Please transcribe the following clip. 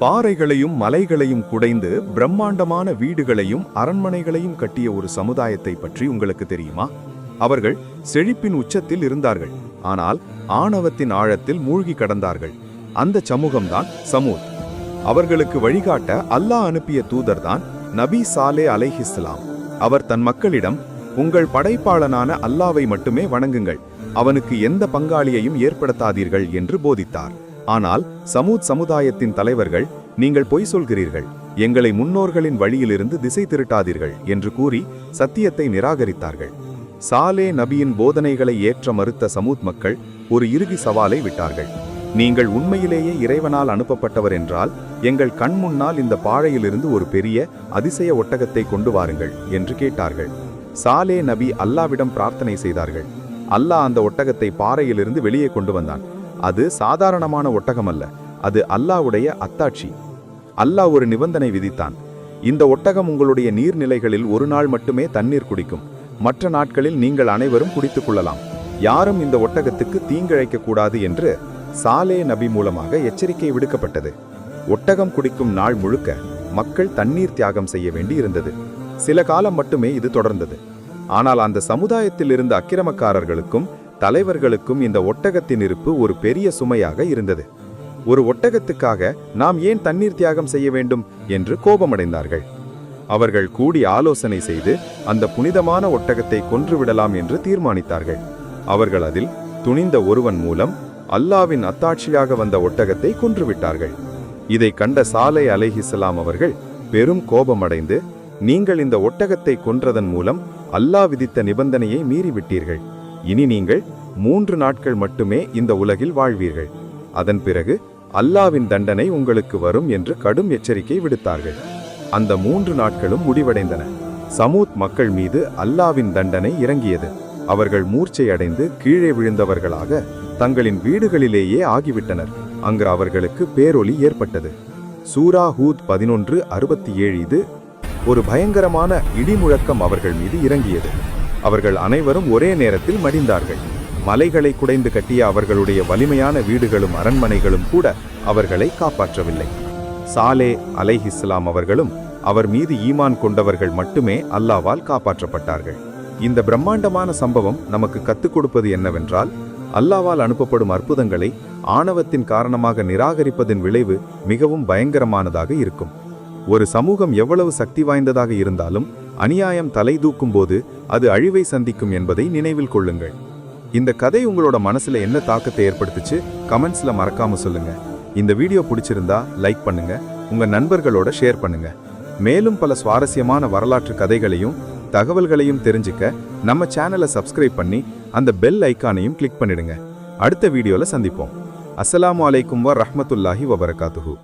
பாறைகளையும் மலைகளையும் குடைந்து பிரம்மாண்டமான வீடுகளையும் அரண்மனைகளையும் கட்டிய ஒரு சமுதாயத்தை பற்றி உங்களுக்கு தெரியுமா? அவர்கள் செழிப்பின் உச்சத்தில் இருந்தார்கள். ஆனால் ஆணவத்தின் ஆழத்தில் மூழ்கி கடந்தார்கள். அந்த சமூகம்தான் சமூத். அவர்களுக்கு வழிகாட்ட அல்லாஹ் அனுப்பிய தூதர்தான் நபி சாலே அலைஹிஸ்லாம் அவர் தன் மக்களிடம் உங்கள் படைப்பாளனான அல்லாவை மட்டுமே வணங்குங்கள். அவனுக்கு எந்த பங்காளியையும் ஏற்படுத்தாதீர்கள் என்று போதித்தார். ஆனால் சமூத் சமுதாயத்தின் தலைவர்கள் நீங்கள் பொய் சொல்கிறீர்கள். எங்களை முன்னோர்களின் வழியிலிருந்து திசை திருட்டாதீர்கள் என்று கூறி சத்தியத்தை நிராகரித்தார்கள். சாலே நபியின் போதனைகளை ஏற்ற மறுத்த சமூத் மக்கள் ஒரு இறுதி சவாலை விட்டார்கள். நீங்கள் உண்மையிலேயே இறைவனால் அனுப்பப்பட்டவர் என்றால் எங்கள் கண் முன்னால் இந்த பாழையிலிருந்து ஒரு பெரிய அதிசய ஒட்டகத்தை கொண்டு வாருங்கள் என்று கேட்டார்கள். சாலே நபி அல்லாவிடம் பிரார்த்தனை செய்தார்கள். அல்லாஹ் அந்த ஒட்டகத்தை பாறையிலிருந்து வெளியே கொண்டு வந்தான். அது சாதாரணமான ஒட்டகம் அல்ல அது அல்லாவுடைய அத்தாட்சி. அல்லாஹ் ஒரு நிபந்தனை விதித்தான். இந்த ஒட்டகம் உங்களுடைய நீர்நிலைகளில் ஒரு நாள் மட்டுமே தண்ணீர் குடிக்கும். மற்ற நாட்களில் நீங்கள் அனைவரும் குடித்துக் கொள்ளலாம். யாரும் இந்த ஒட்டகத்துக்கு தீங்கிழைக்க கூடாது என்று சாலே நபி மூலமாக எச்சரிக்கை விடுக்கப்பட்டது. ஒட்டகம் குடிக்கும் நாள் முழுக்க மக்கள் தண்ணீர் தியாகம் செய்ய வேண்டி இருந்தது. சில காலம் மட்டுமே இது தொடர்ந்தது. ஆனால் அந்த சமுதாயத்தில் இருந்த அக்கிரமக்காரர்களுக்கும் தலைவர்களுக்கும் இந்த ஒட்டகத்தின் இருப்பு ஒரு பெரிய சுமையாக இருந்தது. ஒரு ஒட்டகத்துக்காக நாம் ஏன் தண்ணீர் தியாகம் செய்ய வேண்டும் என்று கோபமடைந்தார்கள். அவர்கள் கூடி ஆலோசனை செய்து அந்த புனிதமான ஒட்டகத்தை கொன்றுவிடலாம் என்று தீர்மானித்தார்கள். அவர்கள் அதில் துணிந்த ஒருவன் மூலம் அல்லாவின் அத்தாட்சியாக வந்த ஒட்டகத்தை கொன்றுவிட்டார்கள் இதை கண்ட சாலை அலைஹிசலாம் அவர்கள் பெரும் கோபமடைந்து நீங்கள் இந்த ஒட்டகத்தை கொன்றதன் மூலம் அல்லாஹ் விதித்த நிபந்தனையை மீறிவிட்டீர்கள். இனி நீங்கள் மூன்று நாட்கள் மட்டுமே இந்த உலகில் வாழ்வீர்கள். அதன் பிறகு அல்லாவின் தண்டனை உங்களுக்கு வரும் என்று கடும் எச்சரிக்கை விடுத்தார்கள். அந்த மூன்று நாட்களும் முடிவடைந்தன. சமூத் மக்கள் மீது அல்லாவின் தண்டனை இறங்கியது. அவர்கள் மூர்ச்சையடைந்து கீழே விழுந்தவர்களாக தங்களின் வீடுகளிலேயே ஆகிவிட்டனர். அங்கு அவர்களுக்கு பேரொலி ஏற்பட்டது. சூரா ஹூத் பதினொன்று அறுபத்தி ஏழு இது ஒரு பயங்கரமான இடிமுழக்கம் அவர்கள் மீது இறங்கியது. அவர்கள் அனைவரும் ஒரே நேரத்தில் மடிந்தார்கள். மலைகளை குடைந்து கட்டிய அவர்களுடைய வலிமையான வீடுகளும் அரண்மனைகளும் கூட அவர்களை காப்பாற்றவில்லை. சாலே அலைஹிஸ்லாம் அவர்களும் அவர் மீது ஈமான் கொண்டவர்கள் மட்டுமே அல்லாவால் காப்பாற்றப்பட்டார்கள். இந்த பிரம்மாண்டமான சம்பவம் நமக்கு கத்துக் கொடுப்பது என்னவென்றால் அல்லாவால் அனுப்பப்படும் அற்புதங்களை ஆணவத்தின் காரணமாக நிராகரிப்பதின் விளைவு மிகவும் பயங்கரமானதாக இருக்கும். ஒரு சமூகம் எவ்வளவு சக்தி வாய்ந்ததாக இருந்தாலும் அநியாயம் தலை தூக்கும் போது அது அழிவை சந்திக்கும் என்பதை நினைவில் கொள்ளுங்கள். இந்த கதை உங்களோட மனசுல என்ன தாக்கத்தை ஏற்படுத்துச்சு கமெண்ட்ஸ்ல மறக்காம சொல்லுங்க. இந்த வீடியோ பிடிச்சிருந்தா லைக் பண்ணுங்க உங்க நண்பர்களோட ஷேர் பண்ணுங்க. மேலும் பல சுவாரஸ்யமான வரலாற்று கதைகளையும் தகவல்களையும் தெரிஞ்சுக்க நம்ம சேனலை சப்ஸ்கிரைப் பண்ணி அந்த பெல் ஐக்கானையும் கிளிக் பண்ணிடுங்க. அடுத்த வீடியோல சந்திப்போம். அஸ்லாம் வலைக்கும் வ ரஹ்மத்துல்லாஹி வபரகாத்துஹு.